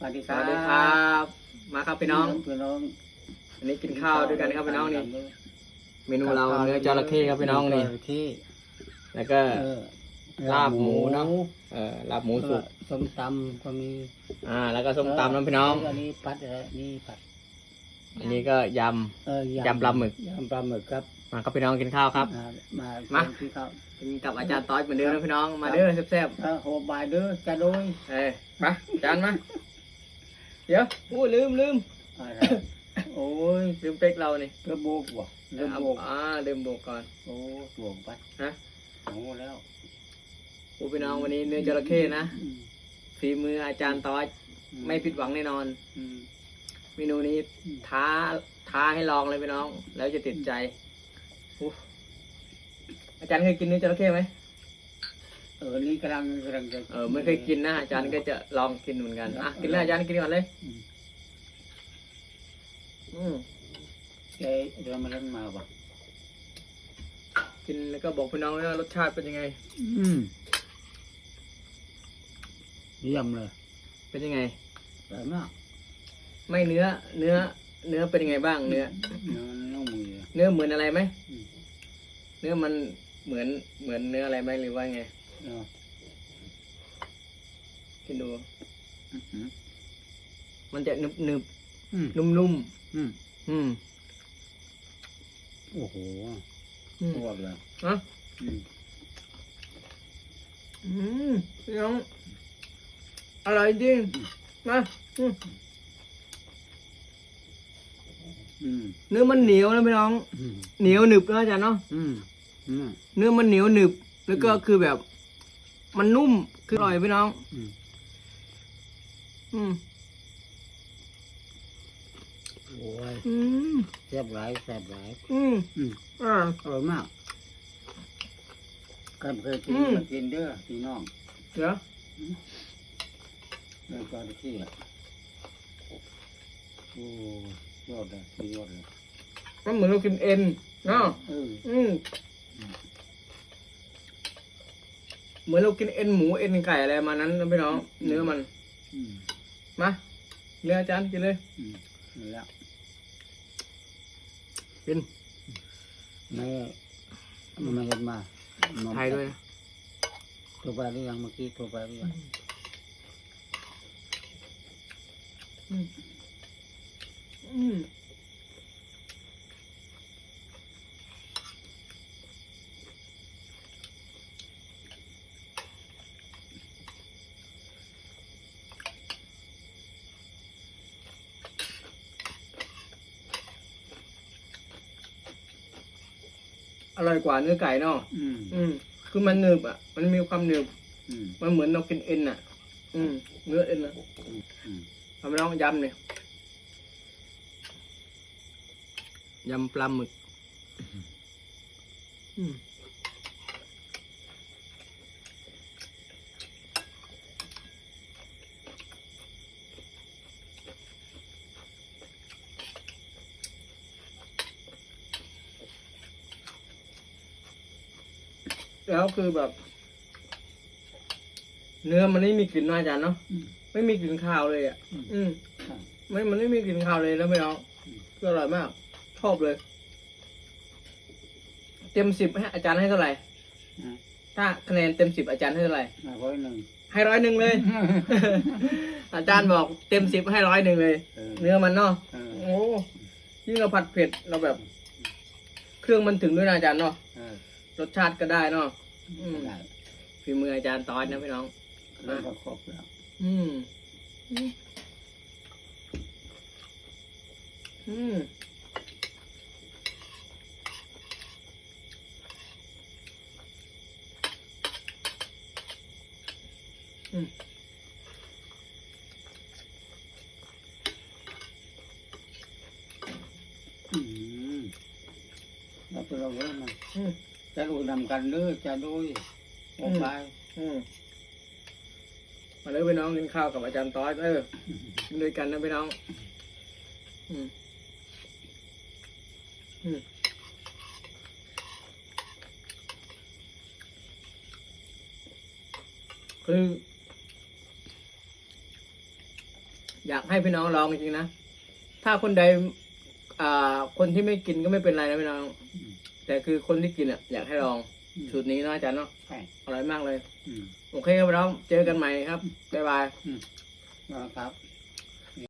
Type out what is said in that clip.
สวัสดีสครับวัสดีครับ มาครับพี่น้องพี่น้องอันนี้กินข้าวด้วยกันครับพี่น้องนี่เมนูเราเนื้อจระเข้ครับพี่น้องนี่จระเข้แล้วก็เออลาบหมูเนาะเออลาบหมูสุกส้มตำก็มีอ่า แล้วก็ส้มตำน้องพี่น้อง แล้วก็นี่ผัดอะไรนี่ผัดอันนี้ก็ยเออยำปลาหมึก ยำปลาหมึกครับำมาครับพี่น้องกินข้าวครับมามามา ที่ข้าวกินกับอาจารย์ต้อยเหมือนเดิมนะพี่น้องมาเด้อแซ่บเออโหบายเด้อจะโดยๆเอ้ยมาจานมา เดี๋ยวอู้ลืมลืมอะไรโอ้ยลืมเป๊กเรานี่เรือโบกว่ะเรือโบกอ่าลืมโบกก่อนโอ้ถ่วงไปฮะโอ้แล้วอู้พี่น้องวันนี้เนื้อจระเข้นะอืมฝีมืออาจารย์ต้อยไม่ผิดหวังแน่นอนอืมเมนูนี้ท้าท้าให้ลองเลยพี่น้อง แล้วจะติดใจอู้อาจารย์เคยกินเนื้อจระเข้ไหม เออนี่กำลังกำลังจะเออไม่เคยกินนะอาจารย์ก็จะลองกินเหมือนกันอะกินเลยอาจารย์กินก่อนเลย อืมอืมแกเรือมาเล่นมาป่ะกินแล้วก็บอกพี่น้องด้วยว่ารสชาติเป็นยังไง อืมเยี่ยมเลยเป็นยังไงอร่อยมากไม่เนื้อ เนื้อ เนื้อเป็นยังไงบ้าง เนื้อ เนื้อเนื้อหมูเนื้อเหมือนอะไรไหมอืมเนื้อมันเหมือนเหมือนเนื้ออะไรไหมหรือว่าไงเนาะ กินดูอื้อหือมันจะหนึบหนึบอืมนุ่มนุ่มอืมๆอืมโอ้โหอืมปวดเลยอะอืมอืมพี่น้องอร่อยจริงมาอืมอืมเนื้อมันเหนียวนะพี่น้องอืมเหนียวหนึบนะอาจารย์เนาะอืมอืมเนื้อมันเหนียวหนึบ แล้วก็คือแบบ มันนุ่ม คืออร่อยพี่น้อง อืม อืมโอ้ยอืมแซ่บหลายแซ่บหลาย อืมอืมอ่าอร่อยมากใครเคยกินอืมมากินเด้อพี่น้องเดี๋ยวเรื่องจระเข้อะโอ้ยอดเลยสุดยอดเลย มันเหมือนเรากินเอ็นเนาะเอออืม เหมือนเรากินเอ็นหมูเอ็นไก่อะไรมานั้นนะพี่น้อง เนื้อมันอืมมาเรืออาจารย์กินเลย อืมนี่แหละกินไม่ไม่เห็นมาไทยด้วยนะโทรไปหรือยังเมื่อกี้โทรไปหรือยังอืม อืมอร่อยกว่าเนื้อไก่เนาะอืมอืม คือมันหนึบอะ มันมีความหนึบ อืมมันเหมือนเรากินเอ็นอะ อืม เนื้อเอ็นนะอืมทำไปลองยำเนี่ยยำปลาหมึก อืม แล้วคือแบบ เนื้อมันไม่มีกลิ่นนะอาจารย์เนาะอืมไม่มีกลิ่นคาวเลยอะ อืม อืมครับไม่มันไม่มีกลิ่นคาวเลยนะพี่น้องอืมคืออร่อยมาก ชอบเลย เต็มสิบให้อาจารย์ให้เท่าไหร่ นะถ้าคะแนนเต็มสิบอาจารย์ให้เท่าไหร่มาร้อยหนึ่งให้ร้อยหนึ่งเลย อาจารย์บอกเต็มสิบให้ร้อยหนึ่งเลย เออเนื้อมันเนาะ เออโอ้ยิ่งเราผัดเผ็ดเราแบบ เครื่องมันถึงด้วยนะอาจารย์เนาะ เออ รสชาติก็ได้เนาะอืมได้ฝีมืออาจารย์ตอนนะพี่น้อง แล้วก็ครบแล้วอืม อืม อืม อืมแล้วตัวเราเริ่มมาอืม จะดูนำกันเด้อจะดูออกไปอืมมาเลยพี่น้องกินข้าวกับอาจารย์ต้อยเออกินด้วยกันนะพี่น้อง อืมอืมคืออยากให้พี่น้องลองจริงๆนะ ถ้าคนใด อ่า คนที่ไม่กินก็ไม่เป็นไรนะพี่น้องอืม แต่คือคนที่กินอะอยากให้ลองอืม สูตรนี้เนาะอาจารย์เนาะใช่อร่อยมากเลย อืม โอเคครับพี่น้องเจอกันใหม่ครับบ๊ายบาย นะครับ